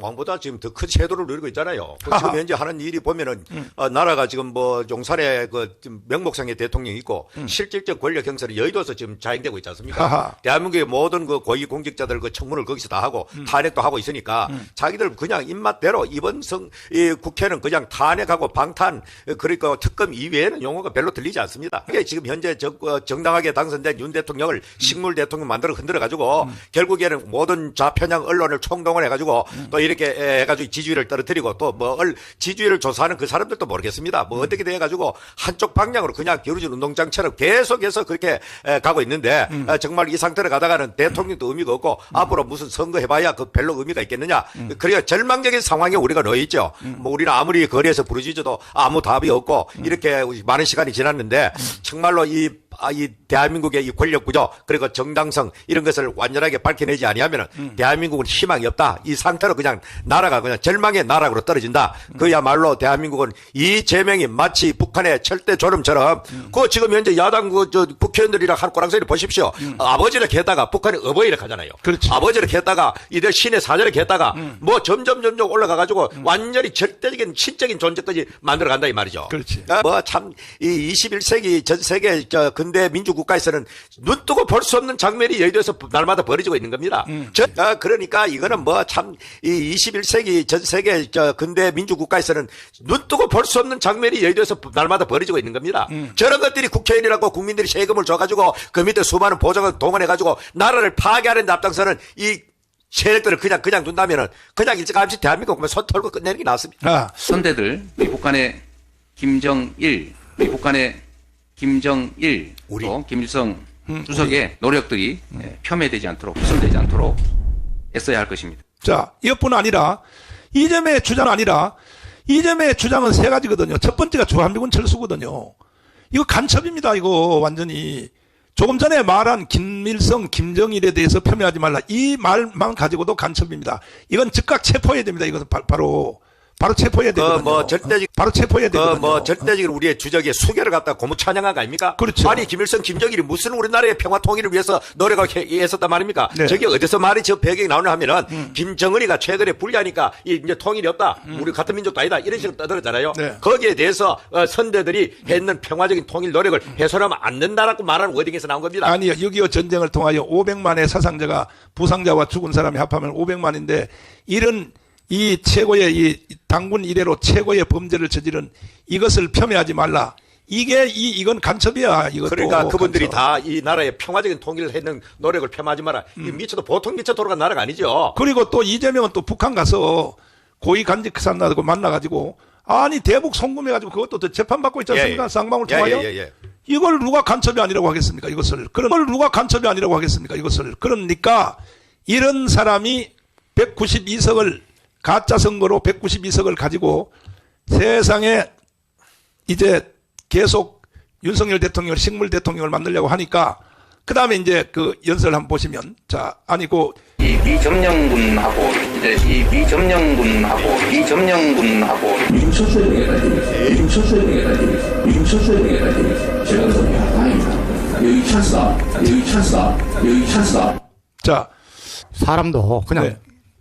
왕보다 지금 더큰 제도를 누리고 있잖아요. 그 지금 현재 하는 일이 보면은 어, 나라가 지금 뭐 용산에 그 명목상의 대통령이 있고 실질적 권력 형성이 여의도에서 지금 자행되고 있지 않습니까? 하하. 대한민국의 모든 그 고위 공직자들 그 청문을 거기서 다 하고 탄핵도 하고 있으니까 자기들 그냥 입맛대로 이번 성, 이 국회는 그냥 탄핵하고 방탄 그러니까 특검 이외에는 용어가 별로 들리지 않습니다. 이게 지금 현재 정, 어, 정당하게 당선된 윤 대통령을 식물 대통령 만들어 흔들어 가지고 결국에는 모든 좌편향 언론을 총동원해 가지고 또 이렇게 해가지고 지지율을 떨어뜨리고 또 뭐 지지율을 조사하는 그 사람들도 모르겠습니다. 뭐 어떻게 돼 가지고 한쪽 방향으로 그냥 기울어진 운동장처럼 계속해서 그렇게 에, 가고 있는데 어, 정말 이 상태로 가다가는 대통령도 의미가 없고 앞으로 무슨 선거 해봐야 그 별로 의미가 있겠느냐. 그래야 절망적인 상황에 우리가 놓여 있죠. 뭐 우리는 아무리 거리에서 부르짖어도 아무 답이 없고 이렇게 많은 시간이 지났는데 정말로 이 아, 이 대한민국의 이 권력 구조 그리고 정당성 이런 것을 완전하게 밝혀내지 아니하면 은 대한민국은 희망이 없다. 이 상태로 그냥 나라가 그냥 절망의 나락으로 떨어진다. 그야말로 대한민국은 이 제명이 마치 북한의 철대 졸음처럼 그 지금 현재 야당 그저 국회의원들이랑 할 꼬랑소리 보십시오. 아버지를 했다가 북한이 어버이를 하잖아요. 그렇지. 아버지를 했다가 이들 신의 사절을 했다가 뭐 점점 점점 올라가 가지고 완전히 절대적인 신적인 존재까지 만들어 간다 이 말이죠. 그렇지. 뭐참 이 21세기 전 세계 저근 대 민주국가에서는 눈 뜨고 볼 수 없는 장면이 여의도에서 날마다 벌어지고 있는 겁니다. 저, 아, 그러니까 이거는 뭐 참 이 21세기 전 세계 저 근대 민주국가에서는 눈 뜨고 볼 수 없는 장면이 여의도에서 날마다 벌어지고 있는 겁니다. 저런 것들이 국회의원이라고 국민들이 세금을 줘가지고 그 밑에 수많은 보좌관 동원해가지고 나라를 파괴하는 앞장서는 이 세력들을 그냥 그냥 둔다면은 그냥 일찌감치 대한민국 손 털고 끝내는 게 낫습니다. 아, 선대들 우리 북한의 김정일, 우리 북한의 김정일, 우리. 또 김일성 주석의 노력들이 예, 폄훼되지 않도록 훼손되지 않도록 애써야 할 것입니다. 자, 이것뿐 아니라 이 점의 주장은 아니라 이 점의 주장은 세 가지거든요. 첫 번째가 주한미군 철수거든요. 이거 간첩입니다. 이거 완전히 조금 전에 말한 김일성, 김정일에 대해서 폄훼하지 말라. 이 말만 가지고도 간첩입니다. 이건 즉각 체포해야 됩니다. 이것은 바, 로 바로 체포해야 되거든요. 뭐 절대적- 바로 체포해야 되거든요. 그뭐 절대적인 우리의 주적의 수계를 갖다 고무 찬양한 거 아닙니까? 그렇죠. 아니 김일성, 김정일이 무슨 우리나라의 평화 통일을 위해서 노력을 해- 했었단 말입니까? 네. 음. 저게 어디서 말이 저 배경이 나오냐 하면은 김정은이가 최근에 불리하니까 이 이제 통일이 없다. 우리 같은 민족도 아니다. 이런 식으로 떠들었잖아요. 네. 거기에 대해서 어, 선대들이 했는 평화적인 통일 노력을 해소하면 안 된다라고 말하는 워딩에서 나온 겁니다. 아니요. 6.25 전쟁을 통하여 500만의 사상자가 부상자와 죽은 사람이 합하면 500만인데 이런 이 최고의 이 당군 이래로 최고의 범죄를 저지른 이것을 폄훼하지 말라. 이게 이 이건 간첩이야. 이것도 그러니까 그분들이. 다 이 나라의 평화적인 통일을 했는 노력을 폄하하지 마라. 음. 이 미쳐도 보통 미쳐 돌아간 나라가 아니죠. 그리고 또 이재명은 또 북한 가서 고위 간직 산나고 만나가지고 아니 대북 송금해가지고 그것도 또 재판받고 있지 않습니까? 예, 예. 쌍방울 예, 통하여 예, 예, 예. 이걸 누가 간첩이 아니라고 하겠습니까? 이것을 그런 걸 누가 간첩이 아니라고 하겠습니까? 이것을 그러니까 이런 사람이 192석을 가짜 선거로 192석을 가지고 세상에 이제 계속 윤석열 대통령을 식물 대통령을 만들려고 하니까 그 다음에 이제 그 연설을 한번 보시면 자 아니 그이 미점령군하고 이제 이 미점령군하고 미점령군하고 요즘 되겠다 이게 요즘 되겠다 이게 요즘 되겠다 이게 제가 그래서 야 다행이다 여기 찬스다. 여기 찬스다. 여기 찬스다. 자, 사람도 그냥 네.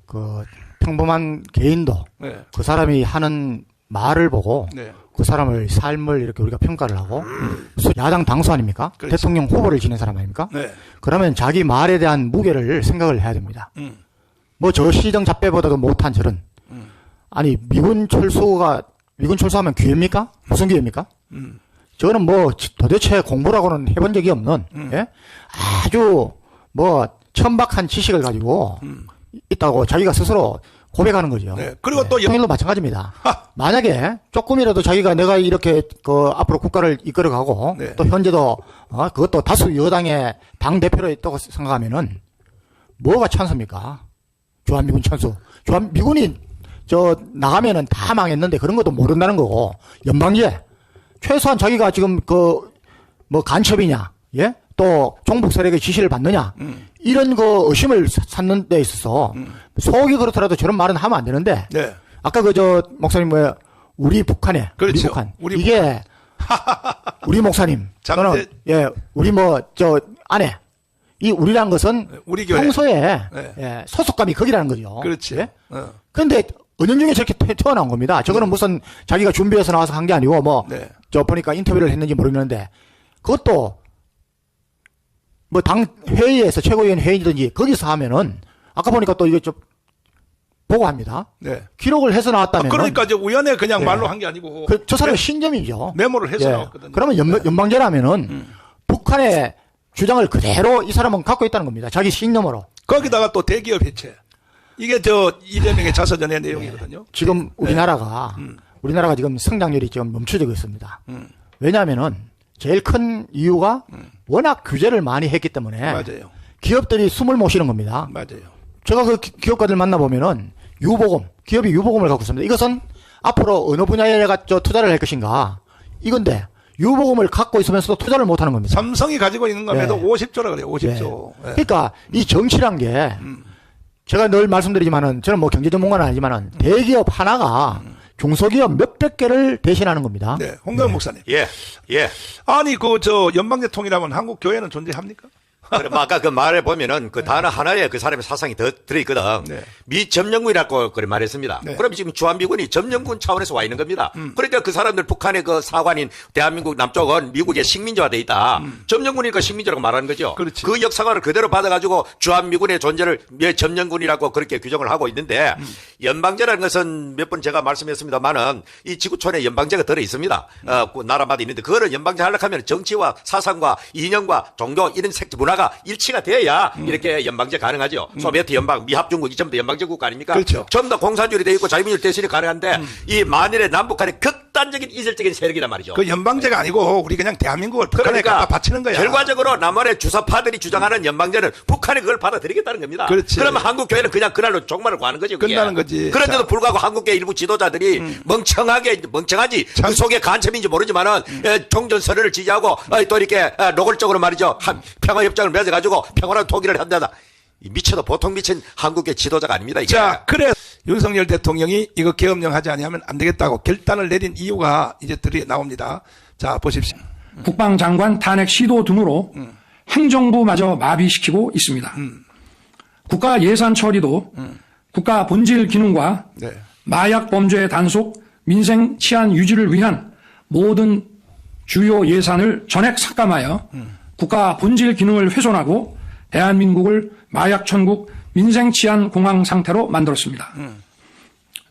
그 평범한 개인도 네. 그 사람이 하는 말을 보고 네. 그 사람의 삶을 이렇게 우리가 평가를 하고 수- 야당 당수 아닙니까? 그렇죠. 대통령 후보를 지낸 사람 아닙니까? 네. 그러면 자기 말에 대한 무게를 생각을 해야 됩니다. 음. 뭐저 시정 잡배보다도 못한 저런 아니 미군 철수가 미군 철수하면 기회입니까? 무슨 기회입니까? 음. 저는 뭐 지- 도대체 공부라고는 해본 적이 없는 음. 예? 아주 뭐 천박한 지식을 가지고 있다고 자기가 스스로 고백하는 거죠. 네. 그리고 또 여- 통일도 마찬가지입니다. 하! 만약에 조금이라도 자기가 내가 이렇게 그 앞으로 국가를 이끌어가고 네. 또 현재도 어, 그것도 다수 여당의 당 대표로 있다고 생각하면은 뭐가 찬스입니까? 주한미군 찬수. 주한 미군이 저 나가면은 다 망했는데 그런 것도 모른다는 거고 연방제 최소한 자기가 지금 그 뭐 간첩이냐 예? 또 종북 세력의 지시를 받느냐 이런 그 의심을 사- 찾는 데 있어서 속이 그렇더라도 저런 말은 하면 안 되는데 네. 아까 그 저 목사님 뭐야 우리 북한에 우리 그렇죠. 북한 우리 이게 우리 목사님 또는 예 우리 뭐 저 아내 이 우리란 것은 우리 교회. 평소에 네. 예, 소속감이 거기라는 거죠. 그렇지. 예? 어. 그런데 은연중에 저렇게 튀- 튀어나온 겁니다. 저거는 무슨 자기가 준비해서 나와서 한 게 아니고 뭐 네. 저 보니까 인터뷰를 했는지 모르겠는데 그것도 뭐 당 회의에서 최고위원 회의든지 거기서 하면은 아까 보니까 또 이거 좀 보고합니다. 네. 기록을 해서 아, 나왔다면 그러니까 이제 우연에 그냥 네. 말로 한 게 아니고 그, 저 사람은 메- 신점이죠. 메모를 해서 예. 나왔거든요. 네. 음. 그러면 연, 연방제라면은 북한의 주장을 그대로 이 사람은 갖고 있다는 겁니다. 자기 신념으로. 거기다가 또 대기업 해체. 이게 저 이재명의 자서전의 내용이거든요. 지금 네. 우리나라가 음. 우리나라가 지금 성장률이 지금 멈춰지고 있습니다. 왜냐하면은 제일 큰 이유가 워낙 규제를 많이 했기 때문에 음. 맞아요. 기업들이 숨을 못 쉬는 겁니다. 맞아요. 제가 그 기- 기업가들 만나보면은 유보금, 기업이 유보금을 갖고 있습니다. 이것은 앞으로 어느 분야에 가 저 투자를 할 것인가 이건데 유보금을 갖고 있으면서도 투자를 못 하는 겁니다. 삼성이 가지고 있는 겁에도 네. 50조라 그래요. 50조. 네. 예. 그러니까 이 정치란 게 음. 제가 늘 말씀드리지만은 저는 뭐 경제 전문가는 아니지만은 대기업 하나가 중소기업 몇백 개를 대신하는 겁니다. 네. 홍경 목사님. 예, 예. 아니 그 저 연방제 통이라면 한국 교회는 존재합니까? 그럼 아까 그 말에 보면은 그 단어 하나에 그 사람의 사상이 더 들어있거든. 네. 미점령군이라고 그래 말했습니다. 네. 음. 그럼 지금 주한미군이 점령군 차원에서 와 있는 겁니다. 그러니까 그 사람들 북한의 그 사관인 대한민국 남쪽은 미국의 식민지화돼 있다. 점령군이니까 식민지라고 말하는 거죠. 음. 그렇지. 그 역사관을 그대로 받아가지고 주한미군의 존재를 미 점령군이라고 그렇게 규정을 하고 있는데 음. 연방제라는 것은 몇 번 제가 말씀했습니다만은 이 지구촌에 연방제가 들어 있습니다. 음. 어, 그 나라마다 있는데 그거를 연방제 하려고 하면 정치와 사상과 이념과 종교 이런 색 문화 가 일치가 돼야 음. 이렇게 연방제 가능하죠. 소비에트 연방, 미합 중국 이 전부 다 연방제 국가 아닙니까? 그렇죠. 음. 전부 다 공산주의 돼 있고 자유민주주의 대신이 가능한데 이 만일에 남북한의 극 단적인 이질적인 세력이란 말이죠. 그 연방제가 아니고 우리 그냥 대한민국을 북한에 갖다 바치는 거야. 그러니까 결과적으로 남한의 주사파들이 주장하는 연방제는 북한이 그걸 받아들이겠다는 겁니다. 그렇지. 그러면 한국 교회는 그냥 그날로 종말을 구하는 거죠. 그게. 끝나는 거지. 그런데도 자. 음. 불구하고 한국계 일부 지도자들이 멍청하게 멍청하지 참. 그 속에 간첩인지 모르지만은 음. 에, 종전 선언을 지지하고 어, 또 이렇게 어, 노골적으로 말이죠 한- 평화협정을 맺어가지고 평화랑 통일을 한다다. 이 미쳐도 보통 미친 한국계 지도자가 아닙니다. 이게. 자, 그래 윤석열 대통령이 이거 계엄령 하지 않으면 안 되겠다고 결단을 내린 이유가 이제 들이 나옵니다. 자, 보십시오. 국방장관 탄핵 시도 등으로 행정부마저 마비시키고 있습니다. 국가 예산 처리도 국가 본질 기능과 네. 마약 범죄 단속, 민생 치안 유지를 위한 모든 주요 예산을 전액 삭감하여 국가 본질 기능을 훼손하고 대한민국을 마약 천국 민생 치안 공황 상태로 만들었습니다.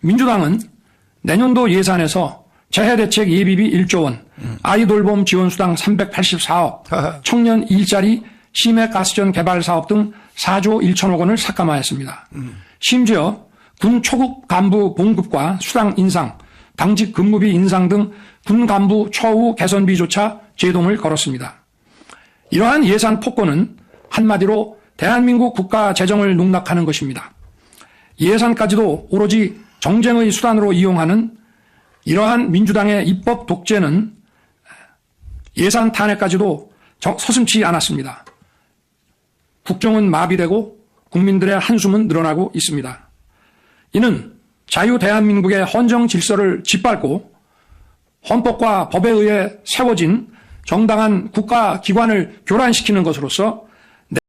민주당은 내년도 예산에서 재해대책 예비비 1조 원, 아이돌봄 지원수당 384억, 청년 일자리 심해 가스전 개발 사업 등 4조 1천억 원을 삭감하였습니다. 심지어 군 초급 간부 봉급과 수당 인상, 당직 근무비 인상 등 군 간부 처우 개선비조차 제동을 걸었습니다. 이러한 예산 폭거는 한마디로 대한민국 국가 재정을 농락하는 것입니다. 예산까지도 오로지 정쟁의 수단으로 이용하는 이러한 민주당의 입법 독재는 예산 탄핵까지도 정- 서슴치 않았습니다. 국정은 마비되고 국민들의 한숨은 늘어나고 있습니다. 이는 자유 대한민국의 헌정 질서를 짓밟고 헌법과 법에 의해 세워진 정당한 국가 기관을 교란시키는 것으로서